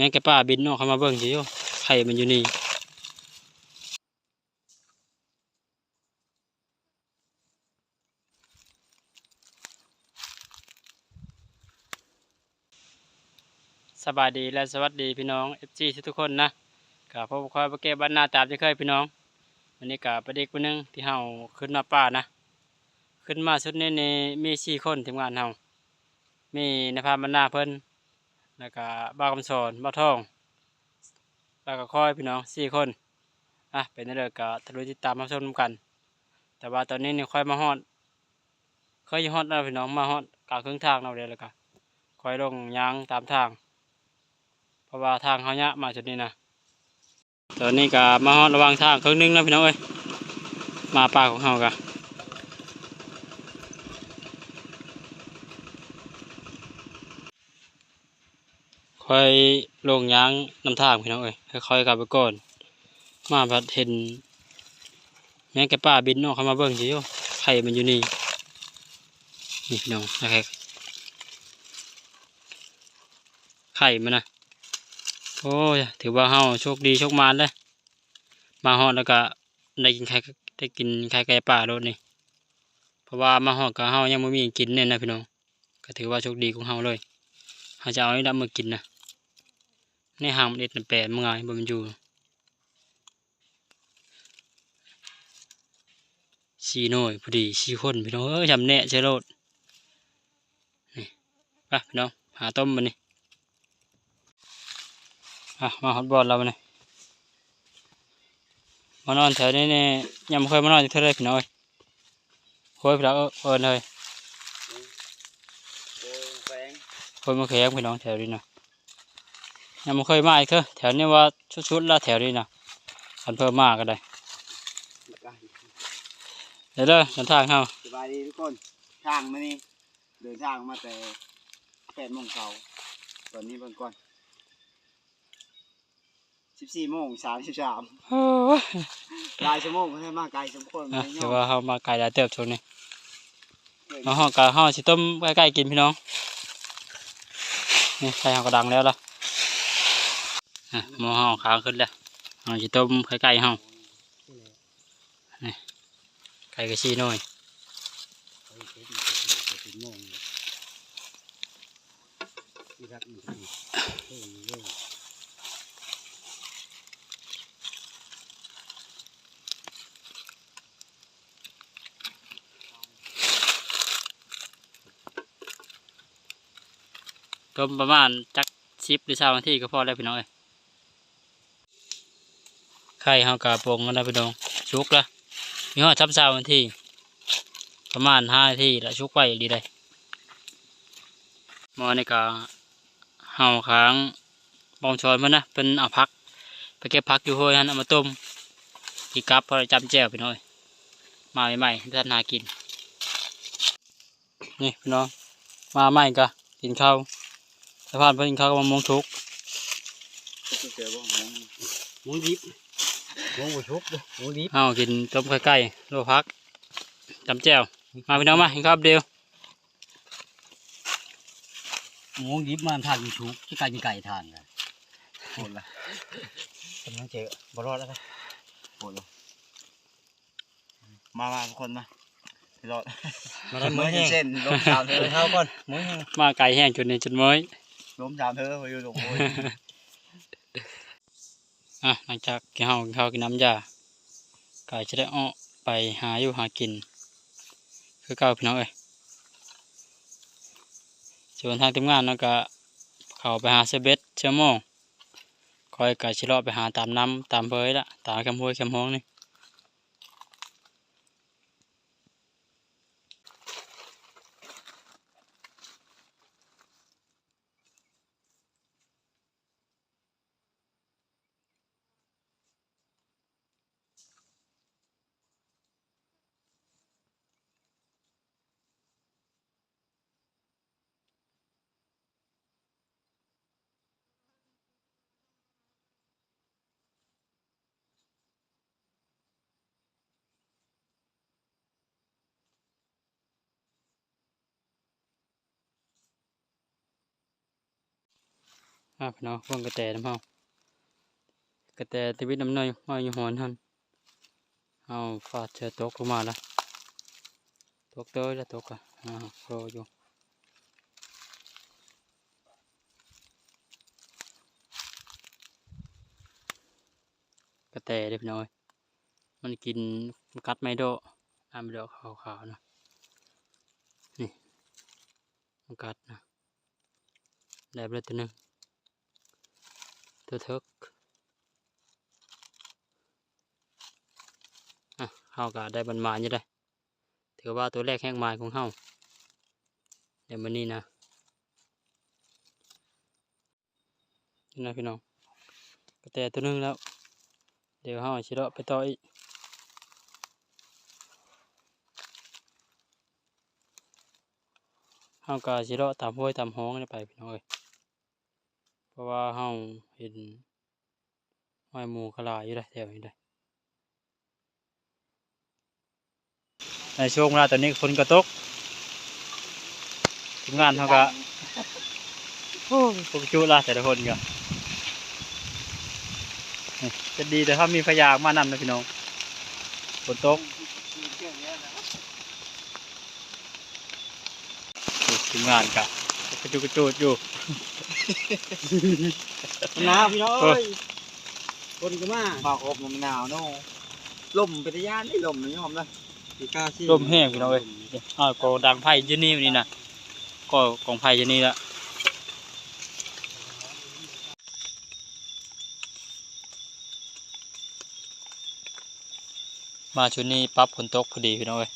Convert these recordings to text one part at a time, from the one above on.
แม่แกป้าบินออกเข้ามาเบิ่งสิโยไข่มันอยู่นี่สบายดีและสวัสดีพี่น้อง FG ทุกคนนะกับพ่อคอยประเก็บบ้านนาตามที่เคยพี่น้องวันนี้กับประเด็กคนหนึงที่เฮาขึ้นมาป่านะ ขึ้นมาสุดนี้นี่มีสี่คนทีมงานเฮามีนภาบรรณาเพิ่น แล้วก็บ้าคำสอนบ้าวทอง แล้วก็ค่อยพี่น้องสี่คนอะเป็นเรื่องก็ทะลุติดตามมาชมกัน แต่ว่าตอนนี้นี่ค่อยมาฮอดค่อยฮอดแล้วพี่น้องมาฮอดกลางครึ่งทางเราเลยแล้วก็ค่อยลงยางตามทาง เพราะว่าทางเขาเนี้ยมาจุดนี้นะตอนนี้ก็มาฮอดระว่างทางครึ่งนึงแล้วพี่น้องเอ้ยมาป่าของเฮากะ ค่อยลงยางน้ำทางพี่น้องเอ้ยค่อยๆกลับไปก่อน มาพัดเห็นแม่แกป้าบินออกเข้ามาเบิ่งสิโยไข่มันอยู่นี่นี่พี่น้องนะครับไข่มันนะโอ้ยถือว่าเฮาโชคดีโชคมานเลยมาฮอดแล้วก็ได้กินไข่ได้กินไข่ไก่ป่าโลดนี่เพราะว่ามาฮอดกับเฮายังไม่มีกินเนี่ยนะพี่น้องก็ถือว่าโชคดีของเฮาเลยเฮาจะเอาไอ้ดำมากินนะ ในหางมันเอ็ดแปดมึงไงบ่มันอยู่สี่หน่วยพอดีสี่คนพี่น้องเอ้ยจำแน่เชโรดนี่ไปพี่น้องหาต้มมันนี่อะมาฮอตบอลเรามานี่มานอนแถวนี้เนี่ยยังไม่เคยมานอนที่เท่าไรพี่น้องเอ้ยพี่น้องเอิญเลยโอ้แฟงโค้ยมาแขงพี่น้องแถวนี้นะ ยังไม่เคยมาอีกเถอะแถวนี้ว่าชุดๆละแถวนี้นะคันเพิ่มมากก็ได้เดี๋ยวเด้อเดินทางเข้าสบายดีทุกคนทางมานี่เดินทางมาแต่แปดโมงเช้าตอนนี้เบิ่งก่อนสิบสี่โมงสามสิบสามโอ้ยหลายชั่วโมงก็ให้มาไกลสมควรอะไม่ยเดี๋อยวมว่าเข้ามาไกลแล้วเติบโซนนี่เลยเอาห้องกะห้องสิต้มใกล้ๆกินพี่น้องนี่ใส่ห้องกระดังแล้วล่ะอะ หมอห้องค้างขึ้นแล้วห้องสิต้มใกล้ๆห้องไก่กระชีหน่อยต้มประมาณจักสิบหรือสามนาที่ก็พอแล้วพี่น้องเอ้ย ไข่ห้องกะปรุงกันแล้วพี่น้องชุกละมีห้องทับสามนาทีประมาณห้านาทีแล้วชุกไว้ดีเลยหมอนี่ก็เห่าค้างบองชอนมันนะเป็นเอาพัก ไปเก็บพักอยู่ห้วยฮันเอามาต้มอีกกับพอจำแจ่วพี่น้อย มาใหม่ๆท่านหากิน นี่พี่น้องมาใหม่ก็กินข้าวสะพานเพื่อนกินข้าวก็มามงทุกเจอบ่ หงหมูดิบหมูบุชุบเด้อหมูดิบเอากินต้มไข่ไก่โลพักจำแจ่วมาพี่น้องมากินข้าวเดียวหมูดิบมันทานมีชุบที่ไก่มีไก่ทานกันโหดละกำลังเจอบรอดแล้วครับโหดละมามาทุกคนมาไปรอดมาได้มือแห้งเส้นลมสามเธเอออเข้าก่อนมือแห้งมาไก่แห้งจนในจุดม้อยลมสามเธอไปอยู่ตรงโอ้ย อะหลังจากกินข้าวกินข้าวกินน้ำยาไก่จะได้อ้อไปหาอยู่หากิน คือเก่าพี่น้องเอ้ยส่วนทางทีมงานเนาะก็เขาไปหาเซเบสเชื่อโมงคอยไก่ชิเลาะไปหาตามน้ำตามเบยละตามคมห้วยคมห้องนี่ อ่าพี่น้องเบิ่งกระแตน้ำเฮากระแตตะวิดน้ำเนยมาอยู่หอนหั่นเอาฟาดเชือตกลงมาละตกเตยแล้วตกอะอ่าโผล่อยู่กระแตเด้อพี่น้องเอ้ยมันกินมันกัดไม่โดะอ่าไม่โดะขาวๆนะนี่มันกัดนะได้ไปแล้วตัวหนึง ตัวเทิกอะเฮาก็ได้บรรมาอยู่ได้ ถือว่าตัวแรกแห้งไม้ของเฮาเดี๋ยวมันนี่นะนี่นะพี่น้องกระแตตัวหนึงแล้ว เดี๋ยวเฮาสิเลาะไปต่ออีกเฮาก็สิเลาะตามห้วยตามห้องนี่ไปพี่น้องเอ้ย ราะว่าเฮาเห็นห้อยมูขลายอยู่ได้แถวนี้ได้ในช่วงเวลาตอนนี้ฝนก็ตกทีมงานเขาก็โอ้ปกจุละแต่ละคนก็จะดีแต่ถ้ามีพยากมานำนะพี่น้องฝนตกทีมงานก็ กระจุกกระจุดอยู่หนาวพี่น้องเออเอ้ยคนก็มามาอบมันหนาวเนาะลมเป็นตะยานนี่ลมนี่ยอมนะปีกาซี่ลมแห้งพี่น้องเอ้ยอ้าวก็ดังไผ่อยืนนี่นี่นะก็กองไผ่อยืนนี่ละมาชุดนี้ปรับฝนตกพอดีพี่น้องเอ้ย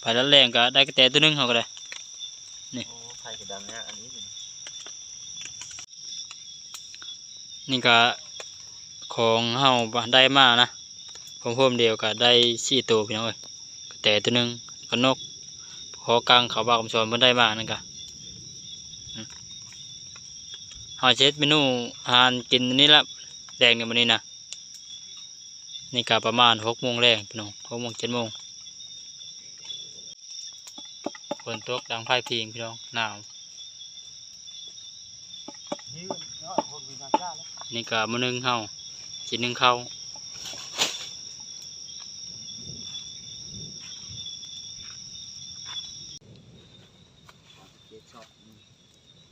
ไปแล้วแรงก็ได้กระแตตัวหนึงเขาก็ได้ โอ้ไผ่กระดังเนี่ยอันนี้นี่ก็ของเฮาได้มานะของพ่มเดียวก็ได้สี่ตัวพี่น้องเอ้ยแต่ตัวหนึงก็นกขอกลางเขาบากคำสอนเพิ่นได้มานั่นก็อืมเฮาเช็ดเมนูอาหารกินนนี้ละแดงในวันนี้นะนี่ก็ประมาณหกโมงแรงพี่น้องหกโมงเจ็ดโมง ฝนตกดังไพ่พิงพี่น้องหนาวนี่ก็มือหนึ่งเฮาสิหนึ่งเข้า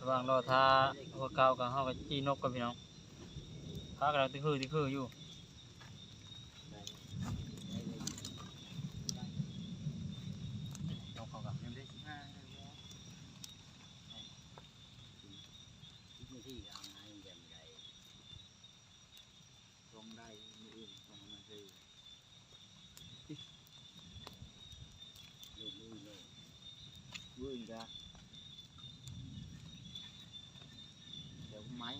ระหว่างรอท่าหัวเก่ากับเฮาก็จี้นกกันพี่น้องพากำลังติคือติคืออยู่นกเขาก็ ยังได้สิบห้า ที่ยางไงอย่างไร ตรงได้ไม่อื่นตรงนั้นคือ ลูกมือเลย วื่น จ้ะเดี๋ยวไม้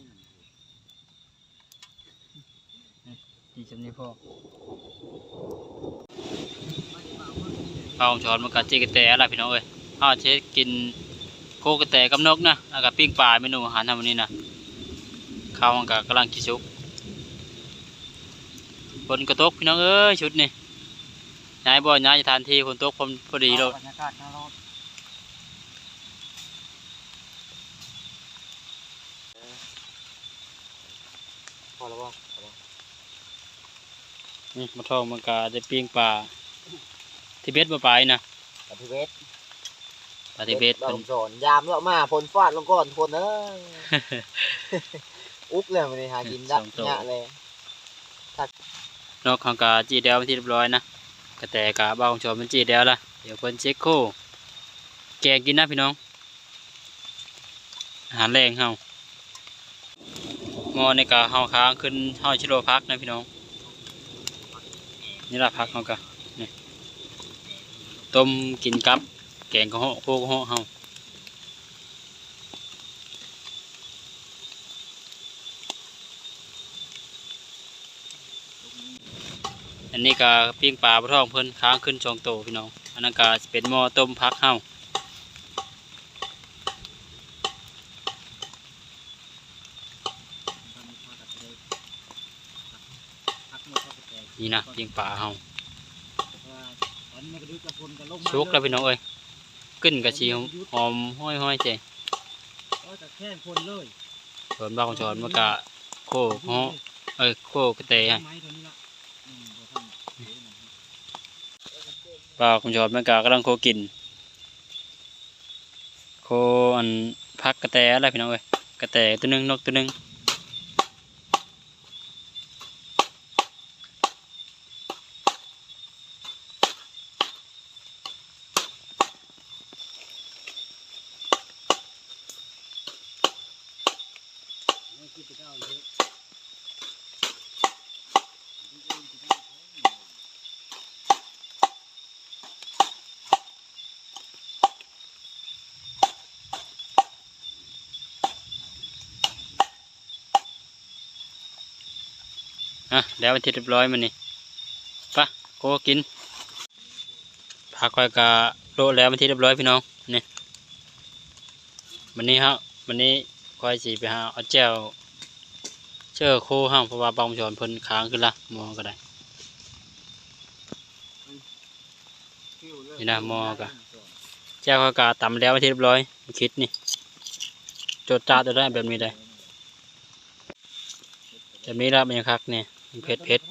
นั่ดีจำนี้พ่อเอาช้อนมันก็จีกระแตอะไรพี่น้องเอ้ยเฮาเช็ดกินโกกระแตกับนกนะแล้วก็ปิ้งปลาเมนูอาหารทำวันนี้นะข้าวมันก็กำลังกินสุกฝนก็ตกพี่น้องเอ้ยชุดนี่ย้ายบ่ย้ายจะทานทีฝนตกพอพอดีเลย บรรยากาศข้างนอก พอ แล้วบ่นี่มาทองมันก็ได้ปิ้งปลาที่เบ็ดมาไปนะปฏิเวทปลาที่เบ็ดเราเพิ่นสอนยามแล้วมาพลฟาดลงก่อนคนเอ้ยอุ๊กเลยมันนี่หากินได้ยะเลยนกของกาจีเดียวเป็นที่เรียบร้อยนะกระแตกาบ้าของชมเป็นจีเดียวละเดี๋ยวเพิ่นเช็คคู่แกงกินนะพี่น้องอาหารแรงเฮาห มอในกาเฮาค้างขึ้นเฮาชิโร่พักนะพี่น้อง นี่ละพักเฮากะนี่ต้มกินกับแกงกะโฮะโคกะโฮะเฮาอันนี้ก็ปิ้งปลาปลาทองเพิ่นค้างขึ้นชองโตพี่น้องอันนั้นก็เป็นหม้อต้มพักเฮา พักมาเข้าไปแตก นี่นะปิ้งปลาเฮาว่าตอนนี้มันก็ดูกับคนกันลงชุกแล้วพี่น้องเอ้ยขึ้นกระชีหอมห้อยห้อยๆเจก็จะแค่คนเลยส่วนบ้านของชอนมันก็โคเนาะเอ้ยโคกระเตะบ้านของชอนมันก็กำลังโคกิน โคอันพักกระแตอะไรพี่น้องเอ้ยกระแตตัวหนึงนกตัวหนึง อะแล้ววันที่เรียบร้อยมันนี่ปะโกกินพักไว้กะโลแล้ววันที่เรียบร้อยพี่น้องนี่วันนี้ครับวันนี้คอยสีไปหาเอาแจ้ว เชื่อโคห้างเพราะว่าบางชอนเพิ่นค้างขึ้นละมอก็ได้นี่นะมอกะแจ้วเขากะตำแล้วที่เรียบร้อยคิดนี่โจดจ้าจะได้แบบนี้ได้แบบนี้ละมันคักเนี่ยเพชรเพชร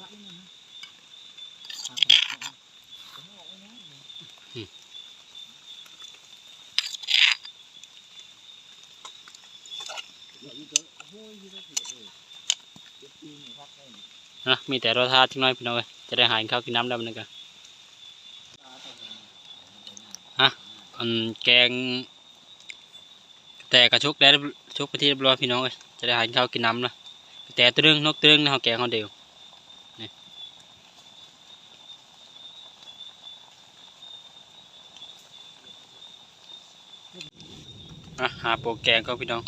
นะมีแต่รสชาติจังน้อยพี่น้องเอ้ยจะได้หายข้าวกินน้ำแล้วมันกันฮะอันแกง แต่กระชุกได้ชุกไปที่เรียบร้อยพี่น้องเอ้ยจะได้หายข้าวกินน้ำนะแต่ตัวนึงนกตัวนึงนะเขาแกงเขาเดียวนี่อะหาโปรแกงก็พี่น้อง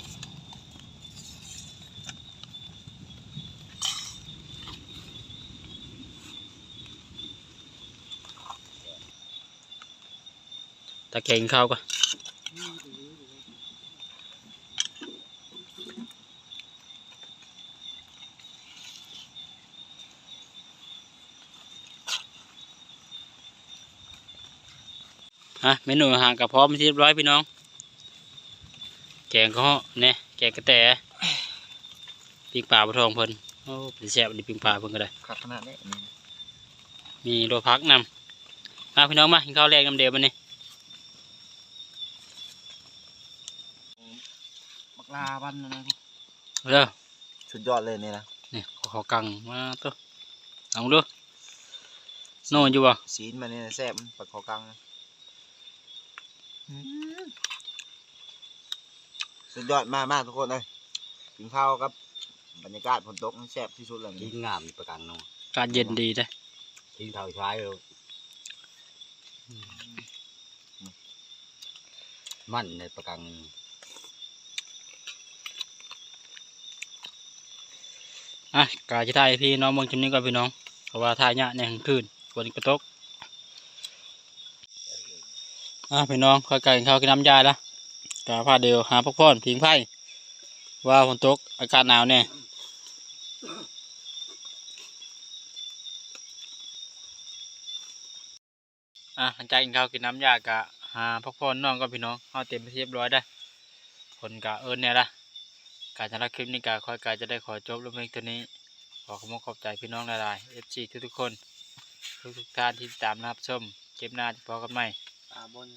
ตะเกงข้าวก็ฮะเมนูอาหารกับพร้อมเป็นที่เรียบร้อยพี่น้อง แกงก็เนี่ยแกงกระแตปิ้งปลาปลาทองเพิ่นโอ้เป็นแซ่บดีปิ้งปลาเพิ่นก็ได้ขัดขนาดนี้มีโลพักนำมาพี่น้องมากินข้าวแรกน้ำเดียวมันนี่ มัก ลาบันนะนะเด้อสุดยอดเลยนี่นะนี่ขอขอกังมาตัวลองดูโน่นอยู่บ่สีนมันนี่แซ่บปักคอกังสุดยอดมากมากทุกคนเลยกินข้าวกับ บรรยากาศฝนตกแซ่บที่สุดเลยทิ้งงามนี่ประกันเนาะการเย็นดีได้อทิ้งเท่าใช้เลยมันในประกัน อะกาจะถ่ายพี่น้องเมืองจุนี้ก่อนพี่น้องเพราะว่าถ่ายเนี่ยในกลางคืนฝนกระตกอะพี่น้องค่อยไก่กินข้าวกินน้ำยาละกาพาเดียวหาพักผ่อนพิงไพ่ว่าฝนตกอากาศหนาวแน่อะหลังจากกินข้าวกินน้ำยากะหาพักผ่อนน้องก็พี่น้องเอาเต็มไปนที่เรียบร้อยได้อผลกะเอิญเนี่ยละ การชนะคลิปนี้การคอยกาจะได้ขอจบลงเพียงเท่านี้ ขอขอบขอบใจพี่น้องหลายๆ FC ทุกๆคน ทุกๆท่านที่ติดตามรับชมคลิปหน้าจะพบกันใหม่ตาบน